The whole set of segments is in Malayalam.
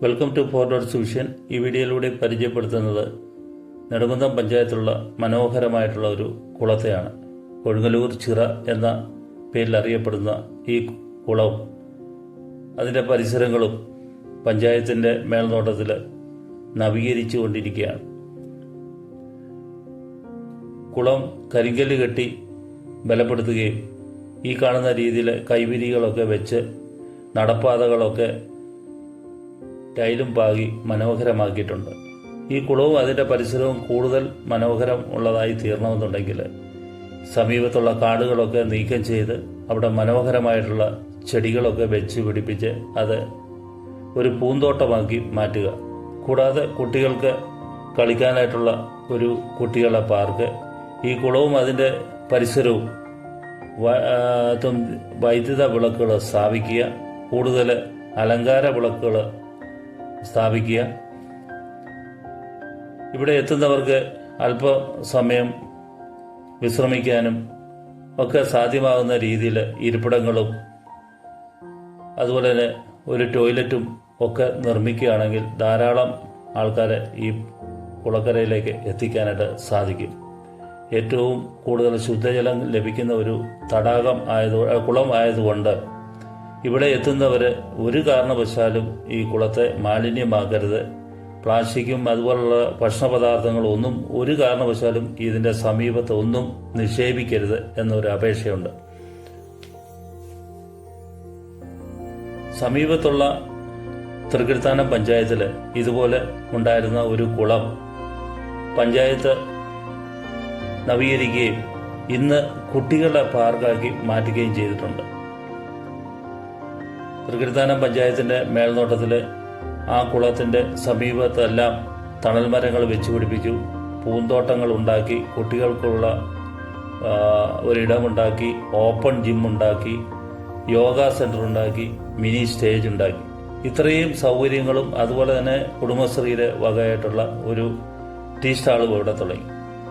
വെൽക്കം ടു ഫോർവേഡ് സൂഷ്യൻ ഈ വീഡിയോയിലൂടെ പരിചയപ്പെടുത്തുന്നത് നെടുമന്തം പഞ്ചായത്തിലുള്ള മനോഹരമായിട്ടുള്ള ഒരു കുളത്തെയാണ്. കൊഴുങ്ങലൂർ ചിറ എന്ന പേരിൽ അറിയപ്പെടുന്ന ഈ കുളവും അതിന്റെ പരിസരങ്ങളും പഞ്ചായത്തിന്റെ മേൽനോട്ടത്തിൽ നവീകരിച്ചു കൊണ്ടിരിക്കുകയാണ് കുളം കരിങ്കല്ല് കെട്ടി ബലപ്പെടുത്തുകയും ഈ കാണുന്ന രീതിയിൽ കൈവിരികളൊക്കെ വെച്ച് നടപ്പാതകളൊക്കെ ടൈലും പാകി മനോഹരമാക്കിയിട്ടുണ്ട്. ഈ കുളവും അതിന്റെ പരിസരവും കൂടുതൽ മനോഹരം ഉള്ളതായി തീർണമെന്നുണ്ടെങ്കിൽ സമീപത്തുള്ള കാടുകളൊക്കെ നീക്കം ചെയ്ത് അവിടെ മനോഹരമായിട്ടുള്ള ചെടികളൊക്കെ വെച്ച് പിടിപ്പിച്ച് അത് ഒരു പൂന്തോട്ടമാക്കി മാറ്റുക. കൂടാതെ കുട്ടികൾക്ക് കളിക്കാനായിട്ടുള്ള ഒരു കുട്ടികളുടെ പാർക്ക്. ഈ കുളവും അതിന്റെ പരിസരവും വൈദ്യുത വിളക്കുകൾ സ്ഥാപിക്കുക. കൂടുതൽ അലങ്കാര വിളക്കുകൾ സ്ഥാപിക്കുക. ഇവിടെ എത്തുന്നവർക്ക് അല്പസമയം വിശ്രമിക്കാനും ഒക്കെ സാധ്യമാകുന്ന രീതിയിൽ ഇരിപ്പിടങ്ങളും അതുപോലെ തന്നെ ഒരു ടോയ്ലറ്റും ഒക്കെ നിർമ്മിക്കുകയാണെങ്കിൽ ധാരാളം ആൾക്കാരെ ഈ കുളക്കരയിലേക്ക് എത്തിക്കാനായിട്ട് സാധിക്കും. ഏറ്റവും കൂടുതൽ ശുദ്ധജലം ലഭിക്കുന്ന ഒരു തടാകം ആയത് കുളം ആയതുകൊണ്ട് ഇവിടെ എത്തുന്നവർ ഒരു കാരണവശാലും ഈ കുളത്തെ മാലിന്യമാക്കരുത്. പ്ലാസ്റ്റിക്കും അതുപോലുള്ള ഭക്ഷണ ഒന്നും ഒരു കാരണവശാലും ഇതിന്റെ സമീപത്ത് ഒന്നും നിക്ഷേപിക്കരുത് എന്നൊരു അപേക്ഷയുണ്ട്. സമീപത്തുള്ള തൃക്കിർത്താനം പഞ്ചായത്തിൽ ഇതുപോലെ ഉണ്ടായിരുന്ന ഒരു കുളം പഞ്ചായത്ത് നവീകരിക്കുകയും ഇന്ന് കുട്ടികളുടെ പാർക്കാക്കി മാറ്റുകയും ചെയ്തിട്ടുണ്ട്. തൃക്കൃത്താനം പഞ്ചായത്തിന്റെ മേൽനോട്ടത്തിൽ ആ കുളത്തിന്റെ സമീപത്തെല്ലാം തണൽ മരങ്ങൾ വെച്ച് പിടിപ്പിച്ചു. പൂന്തോട്ടങ്ങൾ ഉണ്ടാക്കി കുട്ടികൾക്കുള്ള ഒരിടമുണ്ടാക്കി ഓപ്പൺ ജിം ഉണ്ടാക്കി യോഗ സെന്റർ ഉണ്ടാക്കി മിനി സ്റ്റേജ് ഉണ്ടാക്കി. ഇത്രയും സൗകര്യങ്ങളും അതുപോലെ തന്നെ കുടുംബശ്രീയുടെ വകയായിട്ടുള്ള ഒരു ടീ സ്റ്റാളും ഇവിടെ തുടങ്ങി.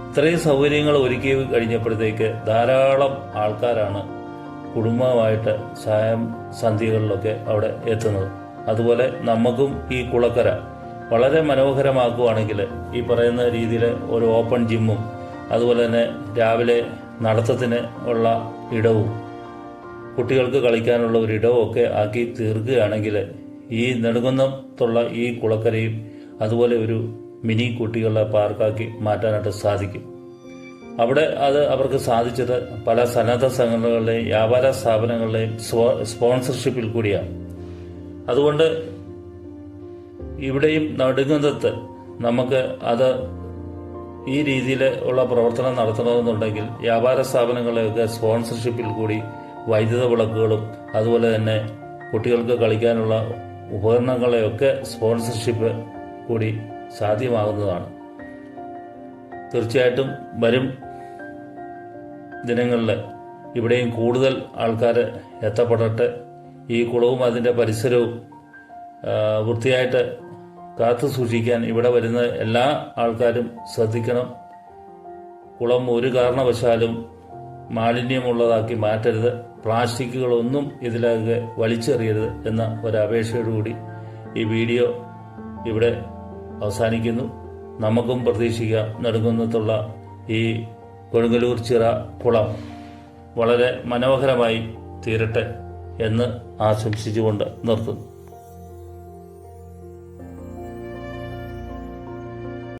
ഇത്രയും സൗകര്യങ്ങൾ ഒരുക്കി കഴിഞ്ഞപ്പോഴത്തേക്ക് ധാരാളം ആൾക്കാരാണ് കുടുംബമായിട്ട് സായം സന്ധികളിലൊക്കെ അവിടെ എത്തുന്നത്. അതുപോലെ നമുക്കും ഈ കുളക്കര വളരെ മനോഹരമാക്കുകയാണെങ്കിൽ ഈ പറയുന്ന രീതിയിൽ ഒരു ഓപ്പൺ ജിമ്മും അതുപോലെ തന്നെ രാവിലെ നടത്തത്തിന് ഉള്ള ഇടവും കുട്ടികൾക്ക് കളിക്കാനുള്ള ഒരു ഇടവും ഒക്കെ ആക്കി തീർക്കുകയാണെങ്കിൽ ഈ നെടുങ്കുന്നത്തുള്ള ഈ കുളക്കരയും അതുപോലെ ഒരു മിനി കുട്ടികളുടെ പാർക്കാക്കി മാറ്റാനായിട്ട് സാധിക്കും. അവിടെ അത് അവർക്ക് സാധിച്ചത് പല സന്നദ്ധ സംഘടനകളുടെയും വ്യാപാര സ്ഥാപനങ്ങളുടെയും സ്പോൺസർഷിപ്പിൽ കൂടിയാണ്. അതുകൊണ്ട് ഇവിടെയും നടുങ്ങുന്നത്ത് നമുക്ക് അത് ഈ രീതിയിൽ ഉള്ള പ്രവർത്തനം നടത്തണമെന്നുണ്ടെങ്കിൽ വ്യാപാര സ്ഥാപനങ്ങളെയൊക്കെ സ്പോൺസർഷിപ്പിൽ കൂടി വൈദ്യുത വിളക്കുകളും അതുപോലെ തന്നെ കുട്ടികൾക്ക് കളിക്കാനുള്ള ഉപകരണങ്ങളെയൊക്കെ സ്പോൺസർഷിപ്പ് കൂടി സാധ്യമാകുന്നതാണ്. തീർച്ചയായിട്ടും വരും ദിനങ്ങളിൽ ഇവിടെയും കൂടുതൽ ആൾക്കാർ എത്തപ്പെടട്ടെ. ഈ കുളവും അതിന്റെ പരിസരവും വൃത്തിയായിട്ട് കാത്തു സൂക്ഷിക്കാൻ ഇവിടെ വരുന്ന എല്ലാ ആൾക്കാരും ശ്രദ്ധിക്കണം. കുളം ഒരു കാരണവശാലും മാലിന്യമുള്ളതാക്കി മാറ്റരുത്. പ്ലാസ്റ്റിക്കുകളൊന്നും ഇതിലേക്ക് വലിച്ചെറിയരുത് എന്ന ഒരപേക്ഷയോടുകൂടി ഈ വീഡിയോ ഇവിടെ അവസാനിക്കുന്നു. നമുക്കും പ്രതീക്ഷിക്കാം നെടുങ്കുന്നത്തുള്ള ഈ കൊടുങ്ങല്ലൂർ ചിറ കുളം വളരെ മനോഹരമായി തീരട്ടെ എന്ന് ആശംസിച്ചുകൊണ്ട് നിർത്തുന്നു.